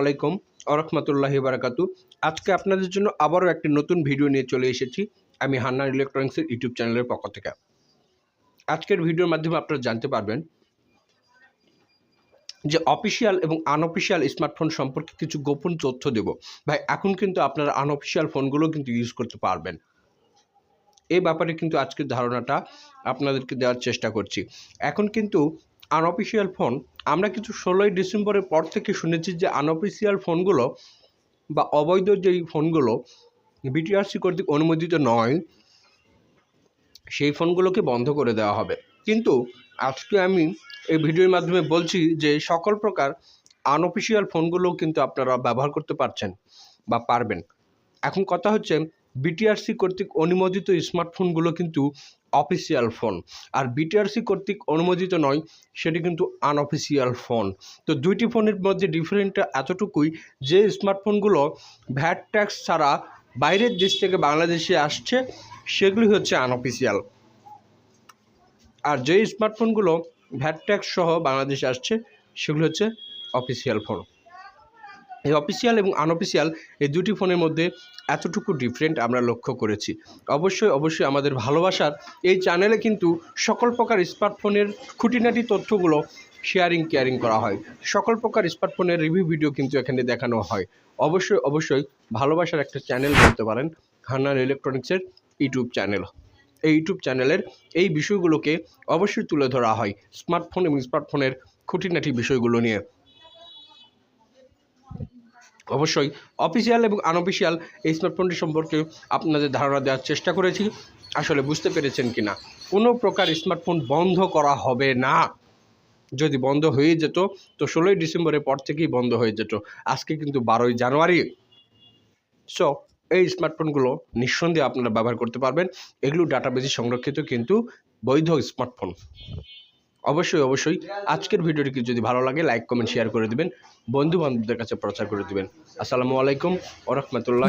আলাইকুম আরহামতুল্লাহি বারাকাতু আজকে আপনাদের জন্য আবারও একটি নতুন ভিডিও নিয়ে চলে এসেছি। আমি হান্নান ইলেকট্রনিক্সের ইউটিউব চ্যানেলের পক্ষ থেকে। আজকের ভিডিওর মাধ্যমে আপনারা জানতে পারবেন যে অফিসিয়াল এবং আনঅফিসিয়াল স্মার্টফোন সম্পর্কে কিছু গোপন তথ্য দেব। ভাই, এখন কিন্তু আপনারা আনঅফিসিয়াল ফোনগুলো কিন্তু ইউজ করতে পারবেন। এই ব্যাপারে কিন্তু আজকের ধারণাটা আপনাদেরকে দেওয়ার চেষ্টা করছি। এখন কিন্তু আনঅফিসিয়াল ফোন আমরা কিছু ষোলোই ডিসেম্বরের পর থেকে শুনেছি যে আনঅফিসিয়াল ফোনগুলো বা অবৈধ যেই ফোনগুলো বিটিআরসি কর্তৃক অনুমোদিত নয়, সেই ফোনগুলোকে বন্ধ করে দেওয়া হবে। কিন্তু আজকে আমি এই ভিডিওর মাধ্যমে বলছি যে সকল প্রকার আনঅফিসিয়াল ফোনগুলো কিন্তু আপনারা ব্যবহার করতে পারছেন বা পারবেন। এখন কথা হচ্ছে বিটিআরসি কর্তৃক অনুমোদিত স্মার্টফোনগুলো কিন্তু অফিসিয়াল ফোন। আর বিটিআরসি কর্তৃক অনুমোদিত নয়, সেটি কিন্তু আনঅফিসিয়াল ফোন। তো দুইটি ফোনের মধ্যে ডিফারেন্টটা এতটুকুই যে স্মার্টফোনগুলো ভ্যাট ট্যাক্স ছাড়া বাইরের দেশ থেকে বাংলাদেশে আসছে, সেগুলি হচ্ছে আনঅফিসিয়াল। আর যে স্মার্টফোনগুলো ভ্যাট ট্যাক্স সহ বাংলাদেশে আসছে, সেগুলো হচ্ছে অফিসিয়াল ফোন। এই অফিসিয়াল এবং আনঅফিসিয়াল এই দুটি ফোনের মধ্যে এতটুকু ডিফারেন্ট আমরা লক্ষ্য করেছি। অবশ্যই অবশ্যই আমাদের ভালোবাসার এই চ্যানেলে কিন্তু সকল প্রকার স্মার্টফোনের খুঁটিনাটি তথ্যগুলো শেয়ারিং কেয়ারিং করা হয়। সকল প্রকার স্মার্টফোনের রিভিউ ভিডিও কিন্তু এখানে দেখানো হয়। অবশ্যই অবশ্যই ভালোবাসার একটা চ্যানেল বলতে পারেন হান্নান ইলেকট্রনিক্সের ইউটিউব চ্যানেল এই ইউটিউব চ্যানেলের এই বিষয়গুলোকে অবশ্যই তুলে ধরা হয় স্মার্টফোন এবং স্মার্টফোনের খুঁটিনাটি বিষয়গুলো নিয়ে। অবশ্যই অফিসিয়াল এবং আনঅফিসিয়াল এই স্মার্টফোনটি সম্পর্কে আপনাদের ধারণা দেওয়ার চেষ্টা করেছি। আসলে বুঝতে পেরেছেন কি না কোনো প্রকার স্মার্টফোন বন্ধ করা হবে না। যদি বন্ধ হয়ে যেত, তো ষোলোই ডিসেম্বরের পর থেকেই বন্ধ হয়ে যেত। আজকে কিন্তু বারোই জানুয়ারি। সো এই স্মার্টফোনগুলো নিঃসন্দেহে আপনারা ব্যবহার করতে পারবেন। এগুলো ডাটাবেজে সংরক্ষিত কিন্তু বৈধ স্মার্টফোন অবশ্যই অবশ্যই। আজকের ভিডিওটিকে যদি ভালো লাগে লাইক কমেন্ট শেয়ার করে দিবেন। বন্ধু বান্ধবদের কাছে প্রচার করে দিবেন। আসসালামু আলাইকুম ওরহমতুল্লাহ!